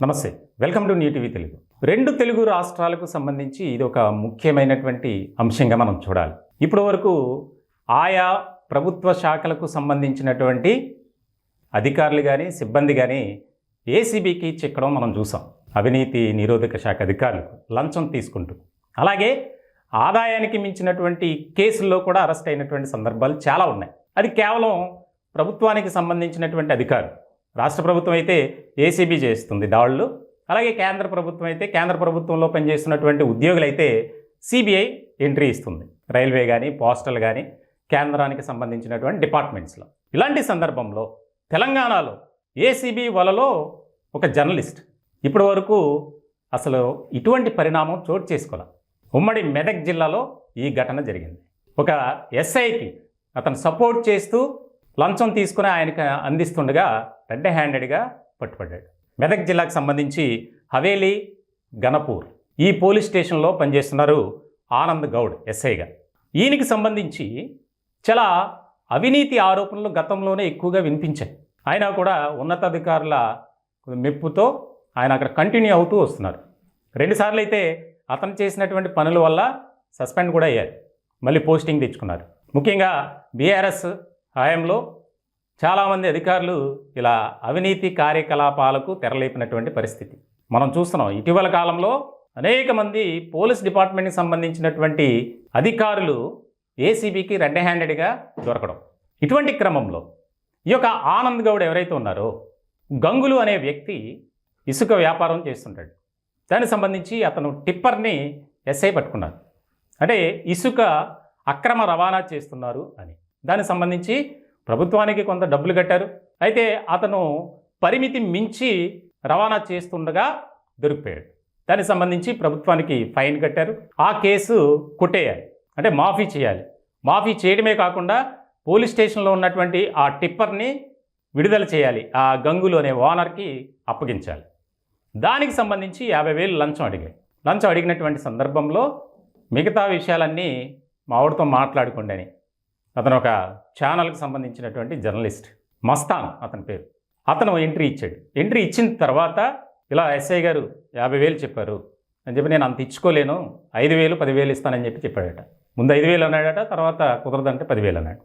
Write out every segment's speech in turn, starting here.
నమస్తే. Welcome to new TV Telugu. రెండు తెలుగు రాష్ట్రాలకు సంబంధించి ఇది ఒక ముఖ్యమైనటువంటి అంశంగా మనం చూడాలి. ఇప్పటి వరకు ఆయా ప్రభుత్వ శాఖలకు సంబంధించినటువంటి అధికారులు కానీ సిబ్బంది కానీ ఏసీబీకి చిక్కడం మనం చూసాం. అవినీతి నిరోధక శాఖ అధికారులకు లంచం తీసుకుంటూ. అలాగే ఆదాయానికి మించినటువంటి కేసుల్లో కూడా అరెస్ట్ అయినటువంటి సందర్భాలు చాలా ఉన్నాయి. అది కేవలం ప్రభుత్వానికి సంబంధించినటువంటి అధికారులు. రాష్ట్ర ప్రభుత్వం అయితే ఏసీబీ చేస్తుంది దాళ్ళు అలాగే కేంద్ర ప్రభుత్వం అయితే కేంద్ర ప్రభుత్వంలో పనిచేస్తున్నటువంటి ఉద్యోగులు అయితే సిబిఐ ఎంట్రీ ఇస్తుంది. రైల్వే కానీ పోస్టల్ కానీ కేంద్రానికి సంబంధించినటువంటి డిపార్ట్మెంట్స్లో. ఇలాంటి సందర్భంలో తెలంగాణలో ఏసీబీ వలలో ఒక జర్నలిస్ట్ ఇప్పటి వరకు అసలు ఇటువంటి పరిణామం చోటు చేసుకోవాలి ఉమ్మడి మెదక్ జిల్లాలో ఈ ఘటన జరిగింది. ఒక ఎస్ఐకి అతను సపోర్ట్ చేస్తూ లంచం తీసుకుని ఆయనకు అందిస్తుండగా రెడ్ హ్యాండెడ్గా పట్టుబడ్డాడు. మెదక్ జిల్లాకు సంబంధించి హవేలీ గణపూర్ ఈ పోలీస్ స్టేషన్లో పనిచేస్తున్నారు ఆనంద్ గౌడ్ ఎస్ఐగా. ఈయనకి సంబంధించి చాలా అవినీతి ఆరోపణలు గతంలోనే ఎక్కువగా వినిపించాయి. ఆయన కూడా ఉన్నతాధికారుల మెప్పుతో ఆయన అక్కడ కంటిన్యూ అవుతూ వస్తున్నారు. రెండుసార్లు అయితే అతను చేసినటువంటి పనుల వల్ల సస్పెండ్ కూడా అయ్యారు. మళ్ళీ పోస్టింగ్ తెచ్చుకున్నారు. ముఖ్యంగా బీఆర్ఎస్ హయాంలో చాలామంది అధికారులు ఇలా అవినీతి కార్యకలాపాలకు తెరలేపినటువంటి పరిస్థితి. మనం చూస్తున్నాం ఇటీవల కాలంలో అనేక మంది పోలీస్ డిపార్ట్మెంట్కి సంబంధించినటువంటి అధికారులు ఏసీబీకి రెడ్ హ్యాండెడ్గా దొరకడం. ఇటువంటి క్రమంలో ఈ యొక్క ఆనంద్ గౌడ్ ఎవరైతే ఉన్నారో గంగులు అనే వ్యక్తి ఇసుక వ్యాపారం చేస్తుంటాడు. దానికి సంబంధించి అతను టిప్పర్ని ఎస్ఐ పట్టుకున్నారు. అంటే ఇసుక అక్రమ రవాణా చేస్తున్నారు అని. దానికి సంబంధించి ప్రభుత్వానికి కొంత డబ్బులు కట్టారు. అయితే అతను పరిమితి మించి రవాణా చేస్తుండగా దొరికిపోయాడు. దానికి సంబంధించి ప్రభుత్వానికి ఫైన్ కట్టారు. ఆ కేసు కొట్టేయాలి. అంటే మాఫీ చేయాలి. మాఫీ చేయడమే కాకుండా పోలీస్ స్టేషన్లో ఉన్నటువంటి ఆ టిప్పర్ని విడుదల చేయాలి. ఆ గంగులు అనే ఓనర్కి అప్పగించాలి. దానికి సంబంధించి యాభై వేలు లంచం అడిగాయి లంచం అడిగినటువంటి సందర్భంలో మిగతా విషయాలన్నీ మావిడితో మాట్లాడుకోండి అని అతను ఒక ఛానల్కి సంబంధించినటువంటి జర్నలిస్ట్ మస్తాన్ అతని పేరు. అతను ఎంట్రీ ఇచ్చాడు. ఎంట్రీ ఇచ్చిన తర్వాత ఇలా ఎస్ఐ గారు యాభై వేలు చెప్పారు. అని చెప్పి నేను అంత ఇచ్చుకోలేను. ఐదు వేలు పదివేలు ఇస్తానని చెప్పి చెప్పాడట. ముందు ఐదు వేలు అన్నాడట తర్వాత కుదరదంటే పదివేలు అన్నాడు.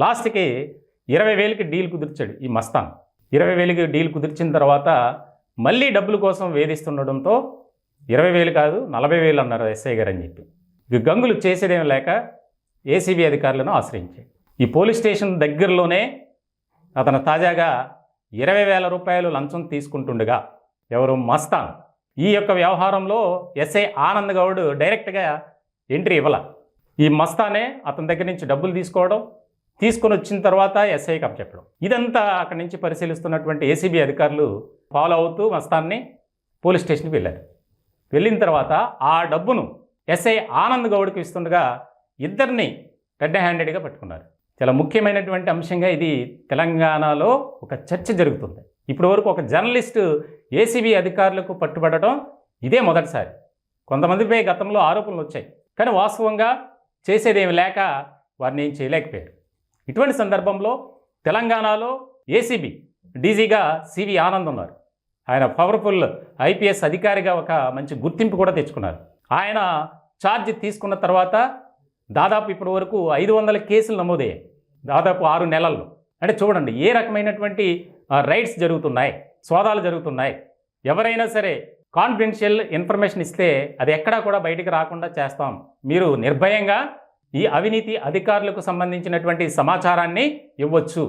లాస్ట్కి ఇరవై వేలకి డీల్ కుదిర్చాడు ఈ మస్తాన్. ఇరవై వేలకి డీల్ కుదిర్చిన తర్వాత మళ్ళీ డబ్బుల కోసం వేధిస్తుండడంతో ఇరవై వేలు కాదు నలభై వేలు అన్నారు ఎస్ఐ గారు అని చెప్పి. ఇక గంగులు చేసేదేం లేక ఏసీబీ అధికారులను ఆశ్రయించాడు ఈ పోలీస్ స్టేషన్ దగ్గరలోనే అతను తాజాగా ఇరవై వేల రూపాయలు లంచం తీసుకుంటుండగా ఎవరు? మస్తాన్. ఈ యొక్క వ్యవహారంలో ఎస్ఐ ఆనంద్ గౌడ్ డైరెక్ట్గా ఎంట్రీ ఇవ్వాల. ఈ మస్తానే అతని దగ్గర నుంచి డబ్బులు తీసుకోవడం తీసుకొని వచ్చిన తర్వాత ఎస్ఐకి అప్పచెప్పడం. ఇదంతా అక్కడి నుంచి పరిశీలిస్తున్నటువంటి ఏసీబీ అధికారులు ఫాలో అవుతూ మస్తాన్ని పోలీస్ స్టేషన్కి వెళ్ళారు. వెళ్ళిన తర్వాత ఆ డబ్బును ఎస్ఐ ఆనంద్ గౌడ్కి ఇస్తుండగా ఇద్దరిని రెడ్ హ్యాండెడ్గా పట్టుకున్నారు. చాలా ముఖ్యమైనటువంటి అంశంగా ఇది తెలంగాణలో ఒక చర్చ జరుగుతుంది. ఇప్పటి వరకు ఒక జర్నలిస్టు ఏసీబీ అధికారులకు పట్టుబడటం ఇదే మొదటిసారి. కొంతమందిపై గతంలో ఆరోపణలు వచ్చాయి. కానీ వాస్తవంగా చేసేదేమి లేక వారిని ఏం చేయలేకపోయారు. ఇటువంటి సందర్భంలో తెలంగాణలో ఏసీబీ డీజీగా సివి ఆనంద్ ఉన్నారు. ఆయన పవర్ఫుల్ ఐపీఎస్ అధికారిగా ఒక మంచి గుర్తింపు కూడా తెచ్చుకున్నారు. ఆయన ఛార్జ్ తీసుకున్న తర్వాత దాదాపు ఇప్పటి వరకు ఐదు వందల కేసులు నమోదయ్యాయి దాదాపు ఆరు నెలల్లో. అంటే చూడండి ఏ రకమైనటువంటి రైట్స్ జరుగుతున్నాయి సోదాలు జరుగుతున్నాయి. ఎవరైనా సరే కాన్ఫిడెన్షియల్ ఇన్ఫర్మేషన్ ఇస్తే అది ఎక్కడా కూడా బయటికి రాకుండా చేస్తాం. మీరు నిర్భయంగా ఈ అవినీతి అధికారులకు సంబంధించినటువంటి సమాచారాన్ని ఇవ్వచ్చు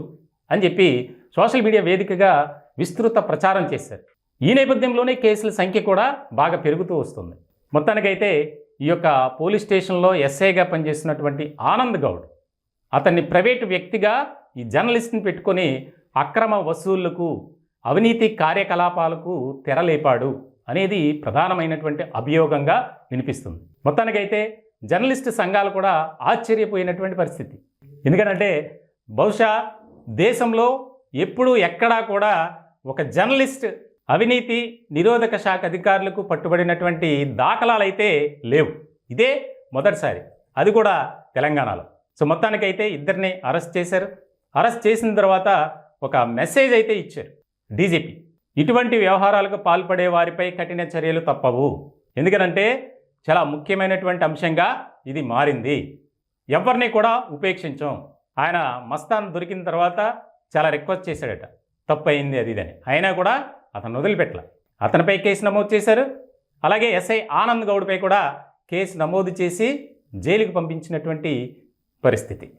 అని చెప్పి సోషల్ మీడియా వేదికగా విస్తృత ప్రచారం చేశారు. ఈ నేపథ్యంలోనే కేసుల సంఖ్య కూడా బాగా పెరుగుతూ వస్తుంది. మొత్తానికైతే ఈ యొక్క పోలీస్ స్టేషన్లో ఎస్ఐగా పనిచేస్తున్నటువంటి ఆనంద్ గౌడ్. అతన్ని ప్రైవేటు వ్యక్తిగా ఈ జర్నలిస్ట్ని పెట్టుకొని అక్రమ వసూళ్ళకు అవినీతి కార్యకలాపాలకు తెరలేపాడు అనేది ప్రధానమైనటువంటి అభియోగంగా వినిపిస్తుంది. మొత్తానికైతే జర్నలిస్ట్ సంఘాలు కూడా ఆశ్చర్యపోయినటువంటి పరిస్థితి. ఎందుకంటే బహుశా దేశంలో ఎప్పుడూ ఎక్కడా కూడా ఒక జర్నలిస్ట్ అవినీతి నిరోధక శాఖ అధికారులకు పట్టుబడినటువంటి దాఖలాలైతే లేవు. ఇదే మొదటిసారి. అది కూడా తెలంగాణలో. సో మొత్తానికైతే ఇద్దరిని అరెస్ట్ చేశారు. అరెస్ట్ చేసిన తర్వాత ఒక మెసేజ్ అయితే ఇచ్చారు డీజీపీ. ఇటువంటి వ్యవహారాలకు పాల్పడే వారిపై కఠిన చర్యలు తప్పవు. ఎందుకనంటే చాలా ముఖ్యమైనటువంటి అంశంగా ఇది మారింది. ఎవరిని కూడా ఉపేక్షించం. ఆయన మస్తాన్ దొరికిన తర్వాత చాలా రిక్వెస్ట్ చేశాడట. తప్పు అయింది అది ఇదని అయినా కూడా అతను వదిలిపెట్టల అతనిపై కేసు నమోదు చేశారు. అలాగే ఎస్ఐ ఆనంద్ గౌడ్పై కూడా కేసు నమోదు చేసి జైలుకు పంపించినటువంటి పరిస్థితి.